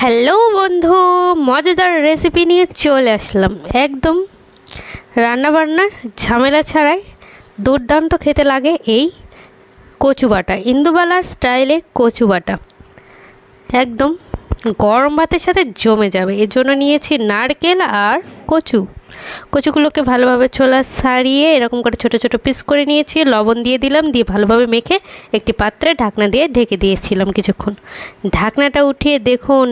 Hello বন্ধু, মজাদার recipe নিয়ে চলে আসলাম। একদম রান্নাবান্নার ঝামেলা ছাড়াই দুর্দান্ত খেতে লাগে এই কচু বাটা, ইন্দুবালার স্টাইলে কচু বাটা। একদম গরম ভাতের সাথে জমে যাবে। এর জন্য নিয়েছি নারকেল আর কচু। কচুগুলোকে ভালোভাবে ছোলা সারিয়ে এরকম করে ছোট ছোট পিস করে নিয়েছি। লবণ দিয়ে দিলাম, দিয়ে ভালোভাবে মেখে একটি পাত্রে ঢাকনা দিয়ে ঢেকে দিয়েছিলাম কিছুক্ষণ। ঢাকনাটা উঠিয়ে দেখুন,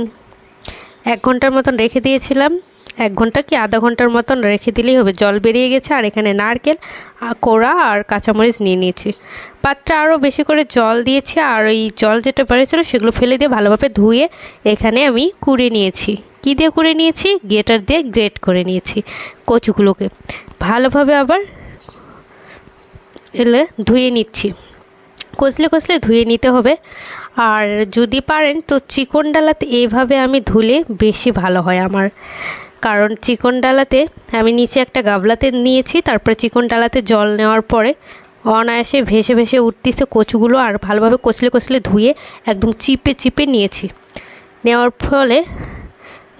এক ঘণ্টার মতন রেখে দিয়েছিলাম। এক ঘণ্টা কি আধা ঘণ্টার মতন রেখে দিলেই হবে। জল বেরিয়ে গেছে আর এখানে নারকেল কোড়া আর কাঁচামরিচ নিয়ে নিয়েছি। পাত্রে আরও বেশি করে জল দিয়েছি আর ওই জল যেটা বেড়েছিল সেগুলো ফেলে দিয়ে ভালোভাবে ধুয়ে এখানে আমি কুড়ে নিয়েছি। কী দিয়ে কুড়ে নিয়েছি? গেটার দিয়ে গ্রেট করে নিয়েছি কচুগুলোকে। ভালোভাবে আবার এলে ধুয়ে নিচ্ছি। কচলে কচলে ধুয়ে নিতে হবে। আর যদি পারেন তো চিকন ডালাতে এভাবে আমি ধুলে বেশি ভালো হয় আমার। কারণ চিকন ডালাতে আমি নিচে একটা গাবলাতে নিয়েছি, তারপরে চিকন ডালাতে জল নেওয়ার পরে অনায়াসে ভেসে ভেসে উঠতেছে কচুগুলো আর ভালোভাবে কচলে কচলে ধুয়ে একদম চিপে চিপে নিয়েছি। নেওয়ার ফলে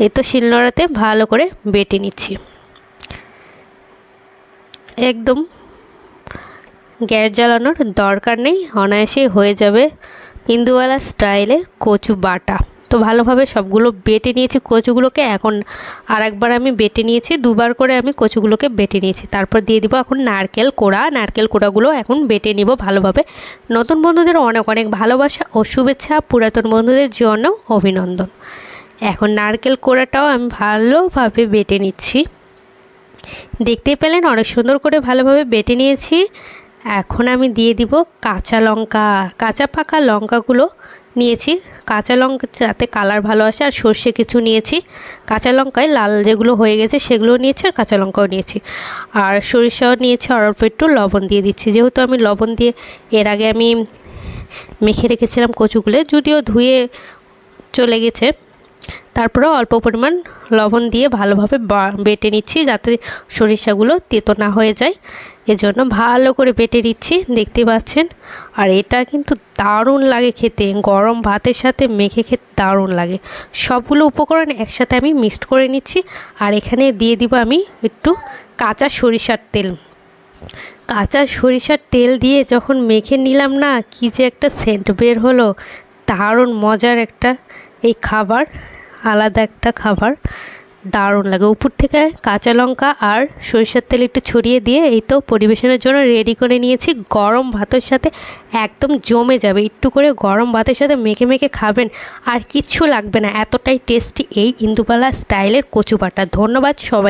এ তো শিলনোড়াতে ভালো করে বেটে নিচ্ছি। একদম গ্যাস জ্বালানোর দরকার নেই অনায়াসেই হয়ে যাবে ইন্দুওয়ালা স্টাইলে কচু বাটা। তো ভালোভাবে সবগুলো বেটে নিয়েছি কচুগুলোকে। এখন আর একবার আমি বেটে নিয়েছি, দুবার করে আমি কচুগুলোকে বেটে নিয়েছি। তারপর দিয়ে দিব এখন নারকেল কোড়া। নারকেল কোড়াগুলো এখন বেটে নিব ভালোভাবে। নতুন বন্ধুদের অনেক অনেক ভালোবাসা ও শুভেচ্ছা, পুরাতন বন্ধুদের জন্য অভিনন্দন। এখন নারকেল কোড়াটাও আমি ভালোভাবে বেটে নিচ্ছি। দেখতেই পেলেন অনেক সুন্দর করে ভালোভাবে বেটে নিয়েছি। এখন আমি দিয়ে দিব কাঁচা লঙ্কা। কাঁচা পাকা লঙ্কাগুলো নিয়েছি। কাঁচা লঙ্কা যাতে কালার ভালো আসে, আর সর্ষে কিছু নিয়েছি। কাঁচা লঙ্কায় লাল যেগুলো হয়ে গেছে সেগুলো নিয়েছি আর কাঁচা লঙ্কাও নিয়েছি। আর সরিষাও নিয়েছি, আর অল্প একটু লবণ দিয়ে দিচ্ছি। যেহেতু আমি লবণ দিয়ে এর আগে আমি মেখে রেখেছিলাম কচুগুলো, যদিও ধুয়ে চলে গেছে তারপরে অল্প পরিমাণ লবণ দিয়ে ভালোভাবে বেটে নিচ্ছি যাতে সরিষাগুলো তেতো না হয়ে যায়। এজন্য ভালো করে বেটে নিচ্ছি, দেখতে পাচ্ছেন? আর এটা কিন্তু দারুণ লাগে খেতে। গরম ভাতের সাথে মেখে খেতে দারুণ লাগে। সবগুলো উপকরণ একসাথে আমি মিক্সড করে নিচ্ছি। আর এখানে দিয়ে দিব আমি একটু কাঁচা সরিষার তেল। কাঁচা সরিষার তেল দিয়ে যখন মেখে নিলাম না, কি যে একটা সেন্ট বের হলো। দারুণ মজার একটা এই খাবার। আলাদা একটা খাবার। দারুণ লাগে। উপর থেকে কাঁচা লঙ্কা আর সরিষার তেল একটু ছড়িয়ে দিয়ে এই তো পরিবেশনের জন্য রেডি করে নিয়েছি। গরম ভাতের সাথে একদম জমে যাবে। একটু করে গরম ভাতের সাথে মেখে মেখে খাবেন আর কিচ্ছু লাগবে না। এতটাই টেস্টি এই ইন্দুবালা স্টাইলের কচু বাটা ধন্যবাদ সবাই।